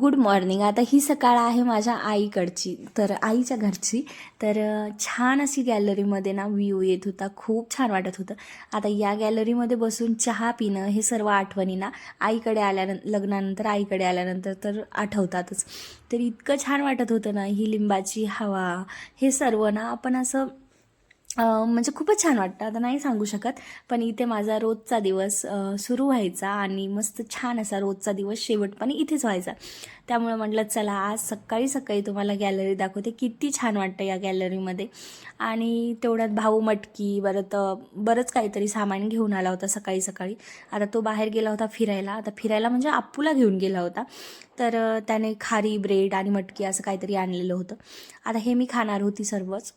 Good morning. आता ही सकाळ आहे माझ्या आईकडची तर आईच्या घरची. तर छान अशी गॅलरीमध्ये ना व्ह्यू येत होता खूप छान वाटत होतं. आता या गॅलरीमध्ये बसून चहा पिणं हे सर्व आठवणी ना आईकडे आल्यानं लग्नानंतर आईकडे आल्यानंतर तर आठवतातच. तर इतकं छान वाटत होतं ना ही लिंबाची हवा हे सर्व ना आपण असं म्हणजे खूपच छान वाटतं. आता नाही सांगू शकत पण इथे माझा रोजचा दिवस सुरू व्हायचा आणि मस्त छान असा रोजचा दिवस शेवटपणे इथेच व्हायचा. त्यामुळे म्हटलं चला आज सकाळी सकाळी तुम्हाला गॅलरी दाखवते. किती छान वाटतं या गॅलरीमध्ये आणि तेवढ्यात भाऊ मटकी परत बरंच काहीतरी सामान घेऊन आला होता सकाळी सकाळी. आता तो बाहेर गेला होता फिरायला. आता फिरायला म्हणजे आपूला घेऊन गेला होता. तर त्याने खारी ब्रेड आणि मटकी असं काहीतरी आणलेलं होतं. आता हे मी खाणार होती सर्वच.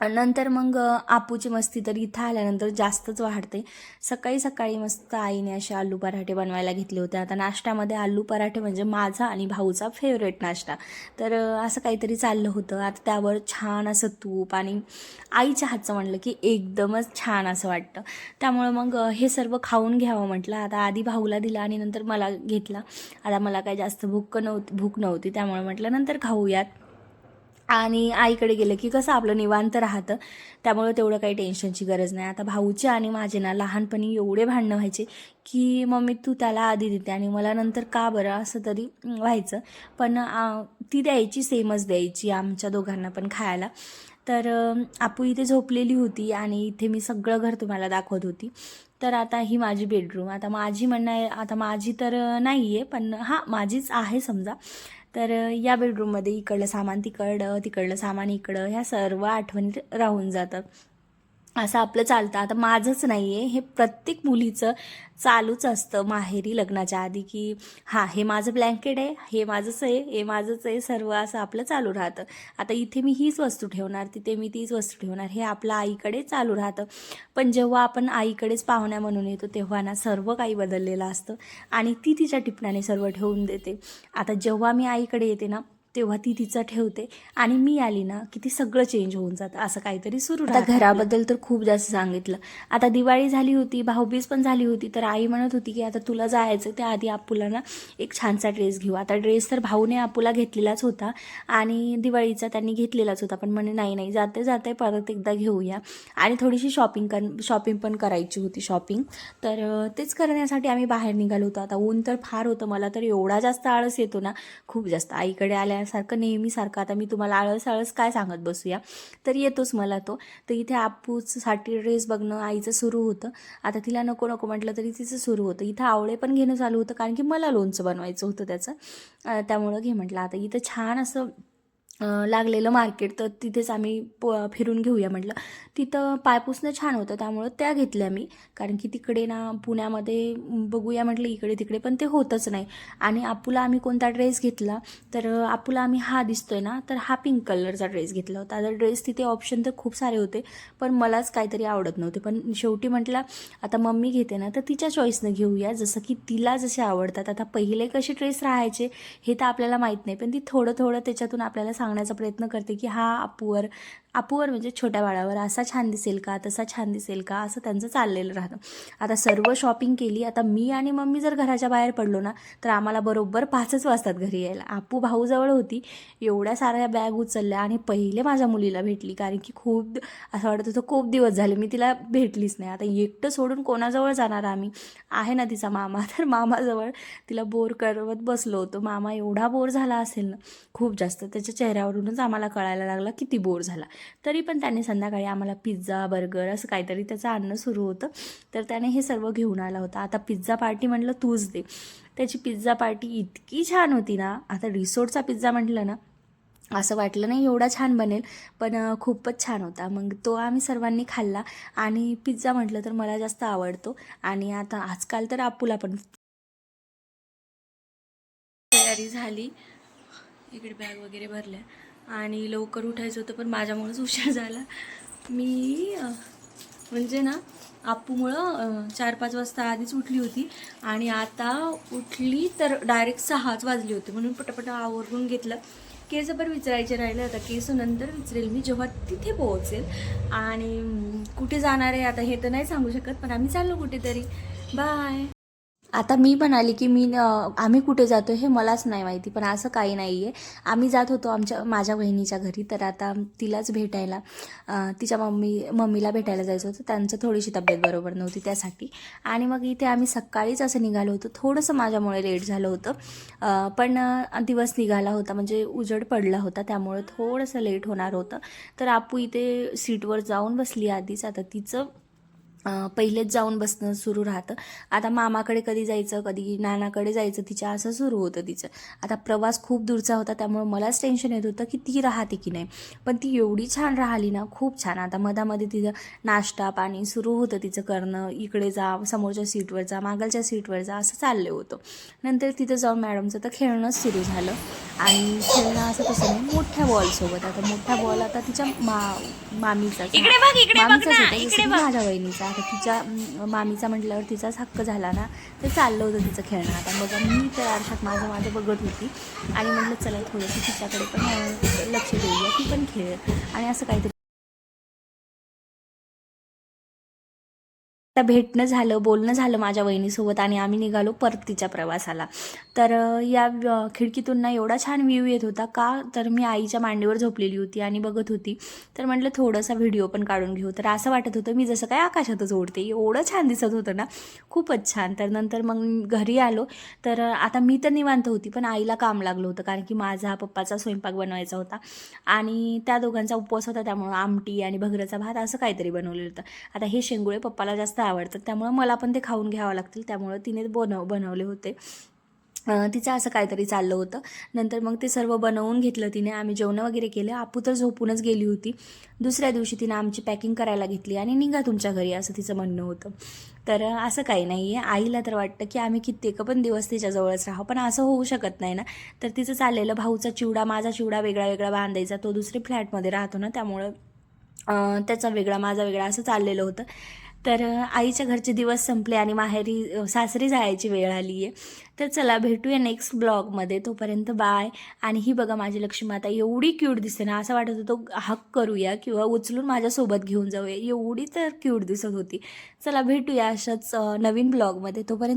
नंतर मग आपूची मस्ती तर इथं आल्यानंतर जास्तच वाढते. सकाळी सकाळी मस्त आईने असे आलू पराठे बनवायला घेतले होते. आता नाश्त्यामध्ये आलू पराठे म्हणजे माझा आणि भाऊचा फेवरेट नाश्ता. तर असं काहीतरी चाललं होतं. आता त्यावर छान असं तूप आणि आईच्या हातचं म्हटलं की एकदमच छान असं वाटतं. त्यामुळं मग हे सर्व खाऊन घ्यावं म्हटलं. आता आधी भाऊला दिला आणि नंतर मला घेतला. आता मला काही जास्त भूक नव्हती भूक नव्हती. त्यामुळे म्हटलं नंतर खाऊयात. आणि आईकडे गेलं की कसं आपलं निवांत राहतं. त्यामुळे तेवढं काही टेन्शनची गरज नाही. आता भाऊचे आणि माझे ना लहानपणी एवढे भांडणं व्हायचे की मम्मी तू त्याला आधी देते आणि मला नंतर का बरं असं तरी व्हायचं. पण ती द्यायची सेमच द्यायची आमच्या दोघांना पण खायला. तर आपू इथे झोपलेली होती आणि इथे मी सगळं घर तुम्हाला दाखवत होती. तर आता ही माझी बेडरूम. आता माझी म्हणणं आहे आता माझी तर नाही आहे पण हां माझीच आहे समजा. तर या बेडरूममध्ये इकडलं सामान तिकडं तिकडलं सामान इकडं ह्या सर्व आठवणी राहून जातात. असं आपलं चालतं. आता माझंच नाही आहे हे प्रत्येक मुलीचं चालूच असतं माहेरी लग्नाच्या आधी की हां हे माझं ब्लँकेट आहे हे माझंच आहे हे माझंच आहे सर्व असं आपलं चालू राहतं. आता इथे मी हीच वस्तू ठेवणार तिथे मी तीच वस्तू ठेवणार हे आपलं आईकडे चालू राहतं. पण जेव्हा आपण आईकडेच पाहुण्या म्हणून येतो तेव्हा ना सर्व काही बदललेलं असतं आणि ती तिच्या टिपण्याने सर्व ठेवून देते. आता जेव्हा मी आईकडे येते ना तेव्हा ती तिचं ठेवते. आणि मी आली ना की ती सगळं चेंज होऊन जातं. असं काहीतरी सुरू आता घराबद्दल तर खूप जास्त सांगितलं. आता दिवाळी झाली होती भाऊबीज पण झाली होती तर आई म्हणत होती की आता तुला जायचं त्या आधी आपूला ना एक छानसा ड्रेस घेऊ. आता ड्रेस तर भाऊने आपूला घेतलेलाच होता आणि दिवाळीचा त्यांनी घेतलेलाच होता. पण म्हणे नाही नाही जाते जाते परत एकदा घेऊया. आणि थोडीशी शॉपिंग कर शॉपिंग पण करायची होती शॉपिंग तर तेच करण्यासाठी आम्ही बाहेर निघालो होतो. आता ऊन तर फार होतं. मला तर एवढा जास्त आळस येतो ना. खूप जास्त. आईकडे सारखं नेहमीसारखं आता मी तुम्हाला आळस आळस काय सांगत बसूया? तर येतोच मला तो. तर इथे आपूसाठी ड्रेस बघणं आईचं सुरू होतं. आता तिला नको नको म्हटलं तरी तिचं सुरू होतं. इथं आवळे पण घेणं चालू होतं कारण की मला लोणचं बनवायचं होतं त्याचं. त्यामुळं घे म्हटलं. आता इथं छान असं लागलेलं मार्केट तर तिथेच आम्ही प फिरून घेऊया म्हटलं. तिथं पायपुसणं छान होतं त्यामुळं त्या घेतल्या मी. कारण की तिकडे ना पुण्यामध्ये बघूया म्हटलं इकडे तिकडे पण ते होतच नाही. आणि आपूला आम्ही कोणता ड्रेस घेतला तर अं, आपूला आम्ही हा दिसतोय ना तर हा पिंक कलरचा ड्रेस घेतला होता. तर ड्रेस तिथे ऑप्शन तर खूप सारे होते पण मलाच काहीतरी आवडत नव्हते. पण शेवटी म्हटलं आता मम्मी घेते ना तर तिच्या चॉईसनं घेऊया. जसं की तिला जसे आवडतात. आता पहिले कसे ड्रेस राहायचे हे तर आपल्याला माहीत नाही पण ती थोडं थोडं त्याच्यातून आपल्याला सांगण्याचा प्रयत्न करते की हा अपूवर अपूवर म्हणजे छोट्या बाळावर असा छान दिसेल का तसा छान दिसेल का असं त्यांचं चाललेलं राहतं. आता सर्व शॉपिंग केली आता मी आणि मम्मी जर घराच्या बाहेर पडलो ना तर आम्हाला बरोबर पाचच वाजतात घरी यायला. आपू भाऊजवळ होती एवढ्या साऱ्या बॅग उचलल्या आणि पहिले माझ्या मुलीला भेटली कारण की खूप असं वाटत होतं खूप दिवस झाले मी तिला भेटलीच नाही. आता एकटं सोडून कोणाजवळ जाणार आम्ही? आहे ना तिचा मामा. तर मामाजवळ तिला बोर करवत बसलो होतो. मामा एवढा बोर झाला असेल ना खूप जास्त. त्याच्या चेहऱ्यावरूनच आम्हाला कळायला लागला किती बोर झाला. तरी पण त्याने संध्याकाळी आम्हाला पिझ्झा बर्गर असं काहीतरी त्याचं आणणं सुरू होतं. तर त्याने हे सर्व घेऊन आला होता. आता पिझ्झा पार्टी म्हटलं तूच दे. त्याची पिझ्झा पार्टी इतकी छान होती ना. आता रिसोर्टचा पिझ्झा म्हटलं ना असं वाटलं नाही एवढा छान बनेल पण खूपच छान होता. मग तो आम्ही सर्वांनी खाल्ला आणि पिझ्झा म्हटलं तर मला जास्त आवडतो. आणि आता आजकाल तर आपूला पण तयारी झाली. इकडे बॅग वगैरे भरल्या. आणि लवकर उठायचं होतं पण माझ्यामुळेच उशीर झाला. मी म्हणजे ना आपूमुळं चार पाच वाजता आधीच उठली होती आणि आता उठली तर डायरेक्ट सहाच वाजली होती. म्हणून पटापट आवरून घेतलं. केस पण विचारायचे राहिले आता केस नंतर विचारेल मी जेव्हा तिथे पोहोचेल. आणि कुठे जाणार आहे आता हे तर नाही सांगू शकत पण आम्ही चाललो कुठेतरी. बाय. आता मी म्हणाली की मी आम्ही कुठे जातो हे मलाच नाही माहिती पण असं काही नाही आहे आम्ही जात होतो आमच्या माझ्या बहिणीच्या घरी तर आता तिलाच भेटायला तिच्या मम्मी मम्मीला भेटायला जायचं होतं. त्यांचं थोडीशी तब्येत बरोबर नव्हती त्यासाठी. आणि मग इथे आम्ही सकाळीच असं निघालो होतो. थोडंसं माझ्यामुळे लेट झालं होतं. पण दिवस निघाला होता म्हणजे उजड पडला होता त्यामुळे थोडंसं लेट होणार होतं. तर आपू इथे सीटवर जाऊन बसली आधीच. आता तिचं पहिलेच जाऊन बसणं सुरू राहतं. आता मामाकडे कधी जायचं कधी नानाकडे जायचं तिच्या असं सुरू होतं तिचं. आता प्रवास खूप दूरचा होता त्यामुळे मलाच टेन्शन येत होतं की ती राहते की नाही. पण ती एवढी छान राहिली ना खूप छान. आता मधामध्ये तिचं नाश्ता पाणी सुरू होतं तिचं करणं. इकडे जा समोरच्या सीटवर जा मागलच्या सीटवर जा असं चाललं होतं. नंतर तिथं जाऊन मॅडमचं तर खेळणंच सुरू झालं. आणि खेळणं असं कसं नाही मोठ्या बॉलसोबत आता मोठा बॉल आता तिच्या मा मामीचा मामीचाच होता माझ्या वहिनीचा. आता तिच्या मामीचा म्हटल्यावर तिचाच हक्क झाला ना ते चाललं होतं तिचं खेळणं. आता बघा मी तर अर्थात माझं माझं बघत होती. आणि म्हटलं चला थोडंसं तिच्याकडे पण लक्ष देऊया. ती पण खेळ आणि असं काहीतरी आता भेटणं झालं बोलणं झालं माझ्या वहिनीसोबत आणि आम्ही निघालो परतीच्या प्रवासाला. तर या खिडकीतून ना एवढा छान व्ह्यू येत होता का? तर मी आईच्या मांडीवर झोपलेली होती आणि बघत होती. तर म्हटलं थोडासा व्हिडिओ पण काढून घेऊ. तर असं वाटत होतं मी जसं काय आकाशातच ओढते. एवढं छान दिसत होतं ना. खूपच छान. तर नंतर मग घरी आलो. तर आता मी तर निवांत होती पण आईला काम लागलं होतं कारण की माझा पप्पाचा स्वयंपाक बनवायचा होता. आणि त्या दोघांचा उपवास होता त्यामुळं आमटी आणि भगराचा भात असं काहीतरी बनवलेलं होतं. आता हे शेंगुळे पप्पाला जास्त आवडतात. त्यामुळं मला पण ते खाऊन घ्यावं लागतील. त्यामुळं तिने बनव बनवले होते. तिचं असं काहीतरी चाललं होतं. नंतर मग ते सर्व बनवून घेतलं तिने. आम्ही जेवणं वगैरे केलं. आपू तर झोपूनच गेली होती. दुसऱ्या दिवशी तिनं आमची पॅकिंग करायला घेतली आणि निघा तुमच्या घरी असं तिचं म्हणणं होतं. तर असं काही नाही आहे आईला तर वाटतं की आम्ही कित्येक पण दिवस तिच्याजवळच राहावं पण असं होऊ शकत नाही ना. तर तिचं चाललेलं भाऊचा चिवडा माझा चिवडा वेगळा वेगळा बांधायचा. तो दुसरी फ्लॅटमध्ये राहतो ना. त्यामुळं त्याचा वेगळा माझा वेगळा असं चाललेलं होतं. तर आईच्या घरचे दिवस संपले आणि माहेरी सासरी जायची वेळ आली आहे तर चला भेटूया नेक्स्ट ब्लॉगमध्ये तोपर्यंत बाय आणि ही बघा माझी लक्ष्मी माता एवढी क्यूट दिसते ना. असं वाटत होतं हक करूया किंवा उचलून माझ्यासोबत घेऊन जाऊया. एवढी तर क्यूट दिसत होती. चला भेटूया अशाच नवीन ब्लॉगमध्ये तोपर्यंत